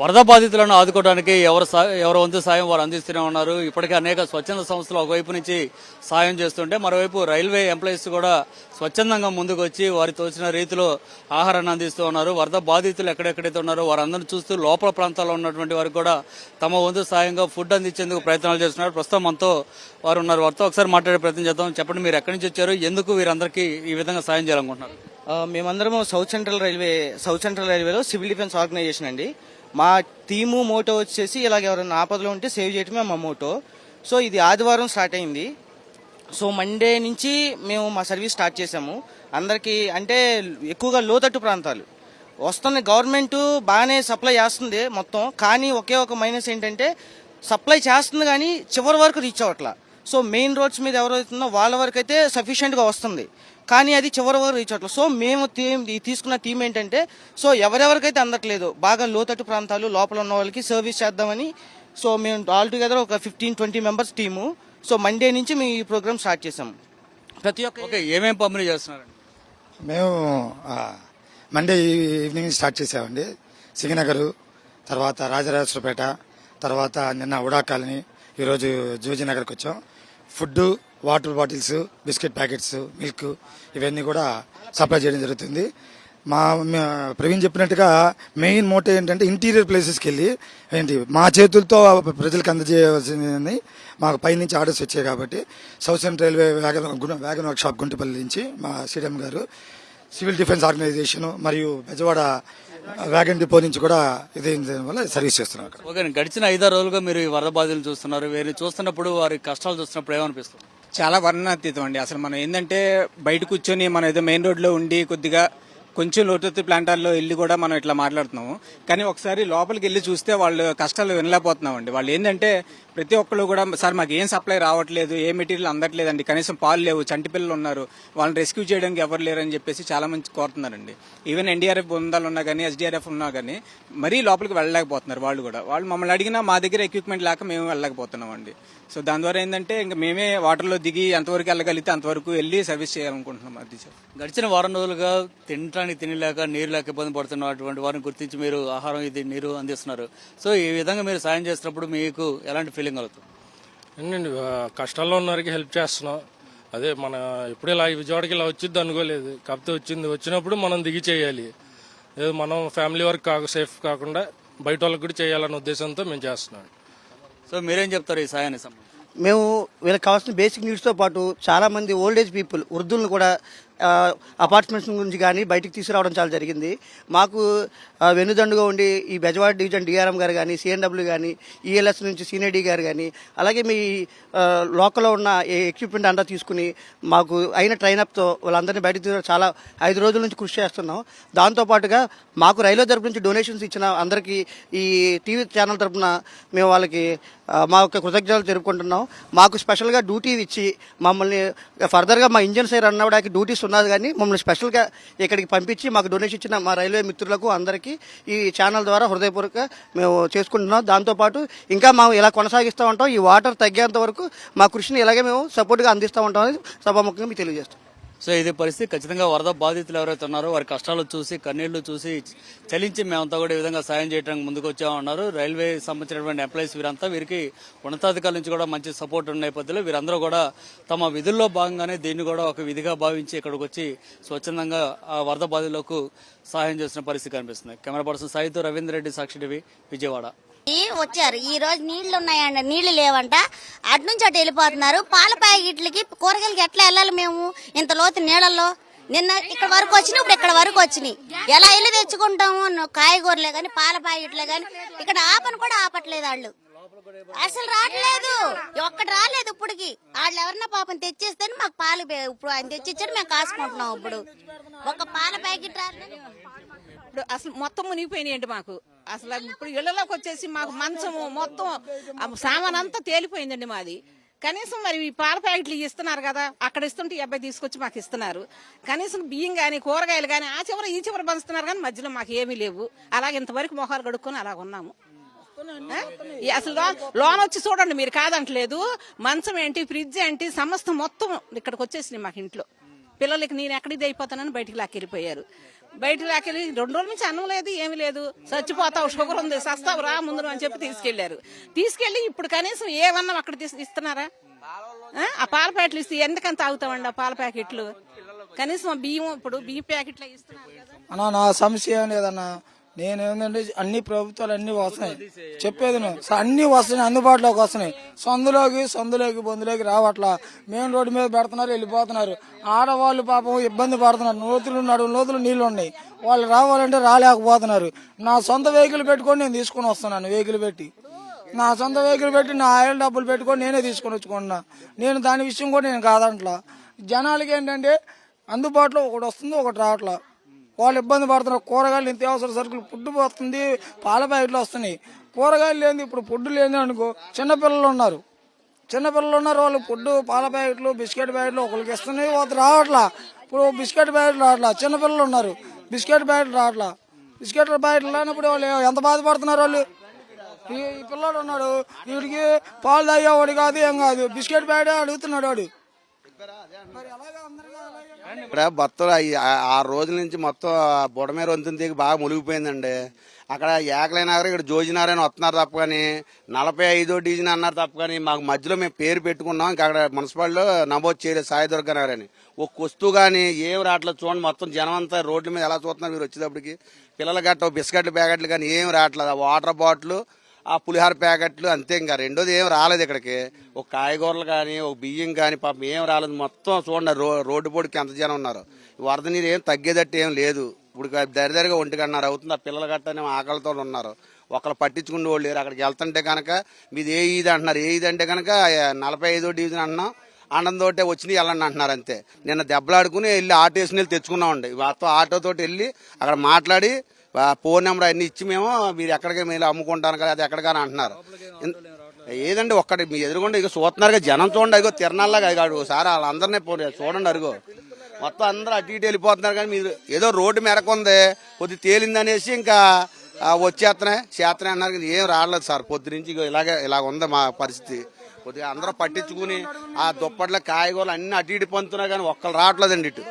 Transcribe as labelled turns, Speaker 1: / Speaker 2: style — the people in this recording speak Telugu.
Speaker 1: వరద బాధితులను ఆదుకోవడానికి ఎవరు ఎవరు వంతు సాయం వారు అందిస్తూనే ఉన్నారు. ఇప్పటికే అనేక స్వచ్ఛంద సంస్థలు ఒకవైపు నుంచి సాయం చేస్తుంటే మరోవైపు రైల్వే ఎంప్లాయీస్ కూడా స్వచ్ఛందంగా ముందుకు వచ్చి వారి తోచిన రీతిలో ఆహారాన్ని అందిస్తూ ఉన్నారు. వరద బాధితులు ఎక్కడెక్కడైతే ఉన్నారో వారందరిని చూస్తూ లోపల ప్రాంతాల్లో ఉన్నటువంటి వారికి కూడా తమ వంతు సాయంగా ఫుడ్ అందించేందుకు ప్రయత్నాలు చేస్తున్నారు. ప్రస్తుతం మనతో వారు ఉన్నారు. వారితో ఒకసారి మాట్లాడే ప్రయత్నం చేద్దాం. చెప్పండి మీరు ఎక్కడి నుంచి వచ్చారు? ఎందుకు వీరందరికీ ఈ విధంగా సాయం చేయాలనుకుంటున్నారు?
Speaker 2: మేమందరము South Central Railway South Central రైల్వేలో సివిల్ డిఫెన్స్ ఆర్గనైజేషన్ అండి. మా థీము మోటో వచ్చేసి ఇలాగ ఎవరైనా ఆపదలో ఉంటే సేవ్ చేయటమే మా మోటో. సో ఇది ఆదివారం స్టార్ట్ అయింది. సో మండే నుంచి మేము మా సర్వీస్ స్టార్ట్ చేసాము అందరికీ అంటే ఎక్కువగా లోతట్టు ప్రాంతాలు. వస్తున్న గవర్నమెంట్ బాగానే సప్లై చేస్తుంది మొత్తం. కానీ ఒకే ఒక మైనస్ ఏంటంటే సప్లై చేస్తుంది కానీ చివరి వరకు రీచ్ అవ్వట్లా. సో మెయిన్ రోడ్స్ మీద ఎవరైతుందో వాళ్ళ వరకు అయితే సఫిషియెంట్గా వస్తుంది. కానీ అది చివరి వరకు రీచ్ అవ్వట్లేదు. సో మేము ఈ తీసుకున్న టీం ఏంటంటే సో ఎవరెవరికైతే అందట్లేదు బాగా లోతట్టు ప్రాంతాలు లోపల ఉన్న వాళ్ళకి సర్వీస్ చేద్దామని సో మేము ఆల్ టుగెదర్ ఒక fifteen twenty members team. So Monday నుంచి మేము ఈ ప్రోగ్రామ్ స్టార్ట్ చేసాం ప్రతి ఒక్క
Speaker 1: ఓకే ఏమేమి పంపిణీ చేస్తున్నారండి?
Speaker 3: మేము ఆ, మండే ఈవినింగ్ స్టార్ట్ చేసామండి సింగనగరు తర్వాత రాజరాజేశ్వరపేట తర్వాత నిన్న ఉడా కాలనీ ఈరోజు జూజీ నగర్కి వచ్చాం food water bottles biscuit packets milk ఇవన్నీ కూడా సప్లై చేయడం జరుగుతుంది. మా ప్రవీణ్ చెప్పినట్టుగా మెయిన్ మోటో ఏంటంటే ఇంటీరియర్ ప్లేసెస్కి వెళ్ళి ఏంటి మా చేతులతో ప్రజలకు అందజేయవలసింది మాకు పైనుంచి ఆర్డర్స్ వచ్చాయి కాబట్టి సౌత్ సెంట్రల్ రైల్వే వ్యాగన్ గు- వ్యాగన్ వర్క్ షాప్ గుంటిపల్లి నుంచి మా సీఎం గారు సివిల్ డిఫెన్స్ ఆర్గనైజేషన్ మరియు బెజవాడ వ్యాగన్ డిపో నుంచి కూడా ఇది వల్ల సర్వీస్ చేస్తున్నాం అక్కడ.
Speaker 1: ఓకే గడిచిన ఐదారు రోజులుగా మీరు ఈ వరద బాధితులు చూస్తున్నారు. వీరిని చూస్తున్నప్పుడు వారి కష్టాలు చూస్తున్నప్పుడు ఏమనిపిస్తుంది?
Speaker 4: చాలా వర్ణనాతీతం అండి. అసలు మనం ఏంటంటే బయట కూర్చొని మనం ఏదో మెయిన్ రోడ్లో ఉండి కొద్దిగా కొంచెం లోతెత్తు ప్లాంటాల్లో వెళ్ళి కూడా మనం ఇట్లా మాట్లాడుతున్నాము. కానీ ఒకసారి లోపలికి వెళ్ళి చూస్తే వాళ్ళు కష్టాలు వినలేకపోతున్నామండి. వాళ్ళు ఏంటంటే ప్రతి ఒక్కళ్ళు కూడా సార్ మాకు ఏం సప్లై రావట్లేదు ఏ మెటీరియల్ అందట్లేదండి కనీసం పాలు లేవు చంటి పిల్లలు ఉన్నారు వాళ్ళని రెస్క్యూ చేయడానికి ఎవరు లేరని చెప్పేసి చాలా మంది కోరుతున్నారండి. ఈవెన్ ఎన్డీఆర్ఎఫ్ బృందాలు ఉన్నా కానీ ఎస్డీఆర్ఎఫ్ ఉన్నా కానీ మరీ లోపలికి వెళ్ళలేకపోతున్నారు వాళ్ళు కూడా. వాళ్ళు మమ్మల్ని అడిగినా మా దగ్గర ఎక్విప్మెంట్ లేక మేము వెళ్ళలేకపోతున్నాం అండి సో దాని ద్వారా ఏంటంటే ఇంకా మేమే వాటర్లో దిగి ఎంతవరకు వెళ్ళగలిగితే అంతవరకు వెళ్ళి సర్వీస్ చేయాలనుకుంటున్నాం అది
Speaker 1: గడిచిన వారం రోజులుగా తినటానికి తిని లేక నీరు లేక ఇబ్బంది పడుతున్నటువంటి వారిని గుర్తించి మీరు ఆహారం ఇది నీరు అందిస్తున్నారు. సో ఈ విధంగా మీరు సాయం చేసినప్పుడు మీకు ఎలాంటి ఫీలింగ్ కలుగుతుంది?
Speaker 5: ఏంటండి కష్టాల్లో ఉన్న వారికి హెల్ప్ చేస్తున్నాం. అదే మన ఎప్పుడు ఇలా విజయవాడకి ఇలా వచ్చింది అనుకోలేదు. కాకపోతే వచ్చింది. వచ్చినప్పుడు మనం దిగి చేయాలి. ఏదో మనం ఫ్యామిలీ వర్క్ కాక సేఫ్ కాకుండా బయట వాళ్ళకి కూడా చేయాలన్న ఉద్దేశంతో మేము చేస్తున్నాం.
Speaker 1: సో మీరేం చెప్తారు ఈ సాయానికి సంబంధించి?
Speaker 2: మేము వీళ్ళకి కావాల్సిన బేసిక్ నీడ్స్తో పాటు చాలా మంది ఓల్డ్ ఏజ్ పీపుల్ వృద్ధులను కూడా అపార్ట్మెంట్స్ గురించి కానీ బయటికి తీసుకురావడం చాలా జరిగింది. మాకు వెన్నుదండుగా ఉండి ఈ బెజవాడ డివిజన్ డిఆర్ఎం గారు కానీ సిఎన్డబ్ల్యూ కానీ ఈఎల్ఎస్ నుంచి సీనియర్ డి గారు కానీ అలాగే మీ లోకల్లో ఉన్న ఎక్విప్మెంట్ అంతా తీసుకుని మాకు అయిన ట్రైనప్తో వాళ్ళందరినీ బయటకు తీసుకురా చాలా ఐదు రోజుల నుంచి కృషి చేస్తున్నాం. దాంతోపాటుగా మాకు రైల్వే తరపు నుంచి డొనేషన్స్ ఇచ్చిన అందరికీ ఈ టీవీ ఛానల్ తరపున మేము వాళ్ళకి మా యొక్క కృతజ్ఞతలు తెలుపుకుంటున్నాం. మాకు స్పెషల్గా డ్యూటీ ఇచ్చి మమ్మల్ని ఫర్దర్గా మా ఇంజన్ సైడ్ అన్నడానికి డ్యూటీస్ ఉన్నారు కానీ మమ్మల్ని స్పెషల్గా ఇక్కడికి పంపించి మాకు డొనేషన్ ఇచ్చిన మా రైల్వే మిత్రులకు అందరికీ ఈ ఛానల్ ద్వారా హృదయపూర్వక మేము చేసుకుంటున్నాం. దాంతోపాటు ఇంకా మేము ఇలా కొనసాగిస్తూ ఉంటాం ఈ వాటర్ తగ్గేంత వరకు మా కృషిని ఇలాగే మేము సపోర్ట్గా అందిస్తూ ఉంటామని సభాముఖంగా మీకు తెలియజేస్తాం.
Speaker 1: సో ఇది పరిస్థితి. ఖచ్చితంగా వరద బాధితులు ఎవరైతే ఉన్నారో వారి కష్టాలు చూసి కన్నీళ్ళు చూసి చలించి మేమంతా కూడా ఈ విధంగా సాయం చేయడానికి ముందుకు వచ్చామన్నారు రైల్వే సంబంధించినటువంటి ఎంప్లాయీస్ వీరంతా వీరికి ఉన్నతాధికారుల నుంచి కూడా మంచి సపోర్ట్ ఉన్న నేపథ్యంలో వీరందరూ కూడా తమ విధుల్లో భాగంగానే దీన్ని కూడా ఒక విధిగా భావించి ఇక్కడికి వచ్చి స్వచ్ఛందంగా ఆ వరద బాధితులకు సహాయం చేసిన పరిస్థితి కనిపిస్తుంది. కెమెరా పర్సన్ సాయితో రవీందర్ రెడ్డి సాక్షి టీవీ విజయవాడ.
Speaker 6: వచ్చారు. ఈ రోజు నీళ్ళు ఉన్నాయంట నీళ్ళు లేవంట. అటు నుంచి అటు వెళ్ళిపోతున్నారు. పాల ప్యాకెట్లకి కూరగాయలకి ఎట్లా వెళ్ళాలి మేము? ఇంత లోతు నీళ్ళల్లో. నిన్న ఇక్కడ వరకు వచ్చినాయి ఇప్పుడు ఇక్కడ వరకు వచ్చినాయి. ఎలా వెళ్ళి తెచ్చుకుంటాము? కాయగూరలే కానీ పాల ప్యాకెట్లే కానీ ఇక్కడ ఆపని కూడా ఆపట్లేదు వాళ్ళు. అసలు రావట్లేదు. ఒక్కటి రాలేదు ఇప్పటికి. వాళ్ళు ఎవరన్నా పాపం తెచ్చేస్తే మాకు పాలు ఇప్పుడు ఆయన తెచ్చిచ్చాడు మేము కాసుకుంటున్నాం ఇప్పుడు. ఒక పాల ప్యాకెట్ రాలేదు.
Speaker 7: ఇప్పుడు అసలు మొత్తం మునిగిపోయినాయండి మాకు. అసలు ఇప్పుడు ఇళ్ళలోకి వచ్చేసి మాకు మంచము మొత్తం ఆ సామాన్ అంతా తేలిపోయిందండి మాది. కనీసం మరి ఈ పాల ప్యాకెట్లు ఇస్తున్నారు కదా అక్కడ ఇస్తుంటే ఈ అబ్బాయి తీసుకొచ్చి మాకు ఇస్తున్నారు. కనీసం బియ్యం కానీ కూరగాయలు కానీ ఆ చివర ఈ చివర పంచుతున్నారు కానీ మధ్యలో మాకు ఏమీ లేవు. అలాగే ఇంతవరకు మొహాలు కడుక్కొని అలాగ ఉన్నాము. అసలు లోన్ లోన్ వచ్చి చూడండి మీరు కాదంటలేదు. మంచం ఏంటి ఫ్రిడ్జ్ ఏంటి సమస్త మొత్తం ఇక్కడికి వచ్చేసినాయి మాకు ఇంట్లో. పిల్లలకి నేను ఎక్కడిది అయిపోతానని బయటికి లాక్కెళ్ళిపోయారు. బయట రాకెళ్ళి రెండు రోజుల నుంచి అన్నం లేదు ఏమీ లేదు. చచ్చిపోతావు షుగర్ ఉంది సస్తావు రా ముందు అని చెప్పి తీసుకెళ్ళారు తీసుకెళ్ళి ఇప్పుడు కనీసం ఏమన్నా అక్కడ ఇస్తున్నారా? ఆ? పాల ప్యాకెట్లు ఇస్తే ఎందుకంత తాగుతామండి ఆ పాల ప్యాకెట్లు? కనీసం బియ్యం ఇప్పుడు బియ్యం ప్యాకెట్లు ఇస్తున్నారు
Speaker 8: నా సమస్య ఏం లేదన్నా. నేను ఏంటంటే అన్ని ప్రభుత్వాలు అన్ని వస్తున్నాయి. చెప్పేది నువ్వు. అన్ని వస్తున్నాయి అందుబాటులోకి వస్తున్నాయి. సందులోకి సందులోకి బొందులోకి రావట్లా. మెయిన్ రోడ్డు మీద పెడుతున్నారు వెళ్ళిపోతున్నారు. ఆడవాళ్ళు పాపం ఇబ్బంది పడుతున్నారు. నూతులు నడుము నూతులు నీళ్ళు ఉన్నాయి. వాళ్ళు రావాలంటే రాలేకపోతున్నారు. నా సొంత వెహికల్ పెట్టుకొని నేను తీసుకొని వస్తున్నాను వెహికల్ పెట్టి. నా సొంత వెహికల్ పెట్టి నా ఆయిల్ డబ్బులు పెట్టుకొని నేనే తీసుకొని వచ్చుకున్నా నేను దాని విషయం కూడా నేను కాదంట్లా. జనాలకి ఏంటంటే అందుబాటులో ఒకటి వస్తుంది ఒకటి రావట్లా. వాళ్ళు ఇబ్బంది పడుతున్నారు. కూరగాయలు నిత్యావసర సరుకులు ఫుడ్ వస్తుంది పాల ప్యాకెట్లు వస్తున్నాయి. కూరగాయలు లేని ఇప్పుడు ఫుడ్ లేని అనుకో చిన్నపిల్లలు ఉన్నారు. చిన్నపిల్లలు ఉన్నారు వాళ్ళు ఫుడ్ పాల ప్యాకెట్లు బిస్కెట్ ప్యాకెట్లు ఒకరికి ఇస్తున్నాయి ఒకటి రావట్లా. ఇప్పుడు బిస్కెట్ ప్యాకెట్లు రావట్లా. చిన్నపిల్లలు ఉన్నారు. బిస్కెట్ ప్యాకెట్లు రావట్లా. బిస్కెట్ ప్యాకెట్లు రానప్పుడు వాళ్ళు ఎంత బాధపడుతున్నారు వాళ్ళు? ఈ ఈ ఉన్నాడు. వీడికి పాలు తాగేవాడు కాదు ఏం కాదు. బిస్కెట్ ప్యాకెట్ అడుగుతున్నాడు వాడు. మరి ఎలాగ అందరికీ
Speaker 9: ఇక్కడ మొత్తం ఆ- ఆరు రోజుల నుంచి మొత్తం బుడమేర వంతెన దిగి బాగా మునిగిపోయిందండి. అక్కడ ఏకలైనగర్ ఇక్కడ జోజినారాయణ వస్తున్నారు తప్ప కానీ నలభై ఐదో డివిజన్ అన్నారు తప్ప కానీ మాకు మధ్యలో మేము పేరు పెట్టుకున్నాం. ఇంకా అక్కడ మున్సిపాలిటీలో నమోదు చేయలేదు సాయిదుర్గ అని ఒక వస్తువు కానీ ఏం రావట్లేదు చూడండి మొత్తం జనం అంతా రోడ్ల మీద ఎలా చూస్తున్నారు మీరు వచ్చేటప్పటికి. పిల్లల గట్ట బిస్కెట్లు ప్యాకెట్లు కానీ ఏం రావట్లేదు. వాటర్ బాటిల్ ఆ పులిహార ప్యాకెట్లు అంతే ఇంకా. రెండోది ఏం రాలేదు ఇక్కడికి. ఒక కాయగూరలు కానీ ఒక బియ్యం కానీ పాపం ఏం రాలేదు. మొత్తం చూడండి రో రోడ్డు పొడికి ఎంత జనం ఉన్నారు. ఈ వరద నీరు ఏం తగ్గేదట్టు ఏం లేదు. ఇప్పుడు దరిదరిగా ఒంటికన్నారు అవుతుంది. ఆ పిల్లలు గట్టనే ఆకలితో ఉన్నారు. ఒకరు పట్టించుకునే వాళ్ళు లేరు. అక్కడికి వెళ్తుంటే కనుక మీది ఏ ఇది అంటున్నారు. ఏ ఇది అంటే కనుక నలభై ఐదో డివిజన్ అంటున్నాం ఆనందంతో వచ్చినాయి వెళ్ళండి అంటున్నారు అంతే. నిన్న దెబ్బలాడుకుని వెళ్ళి ఆటో వేసుకుని వెళ్ళి తెచ్చుకున్నామండి. మొత్తం ఆటోతోటి వెళ్ళి అక్కడ మాట్లాడి ఫోన్ నెంబర్ అన్ని ఇచ్చి మేము మీరు ఎక్కడికి మీరు అమ్ముకుంటాను కదా అది ఎక్కడికని అంటున్నారు. ఏదండి ఒక్కటి మీ ఎదురుగుండా ఇక చూస్తున్నారు జనం చూడండి అదిగో తిరణాలాగా కాదు ఒకసారి వాళ్ళందరినీ చూడండి అరుగో మొత్తం అందరూ అటు ఇటు వెళ్ళిపోతున్నారు కానీ మీరు ఏదో రోడ్డు మెరకుంది కొద్ది తేలింది అనేసి ఇంకా వచ్చేస్తున్నాయి చేస్తున్నాయి అన్నారు కానీ ఏం రావట్లేదు సార్. పొద్దు నుంచి ఇలాగే ఇలాగ ఉంది మా పరిస్థితి. కొద్దిగా అందరూ పట్టించుకుని ఆ దుప్పట్ల కాయగూరలు అన్ని అటు ఇటు పొందుతున్నారు కానీ ఒక్కరు రావట్లేదండి ఇటు.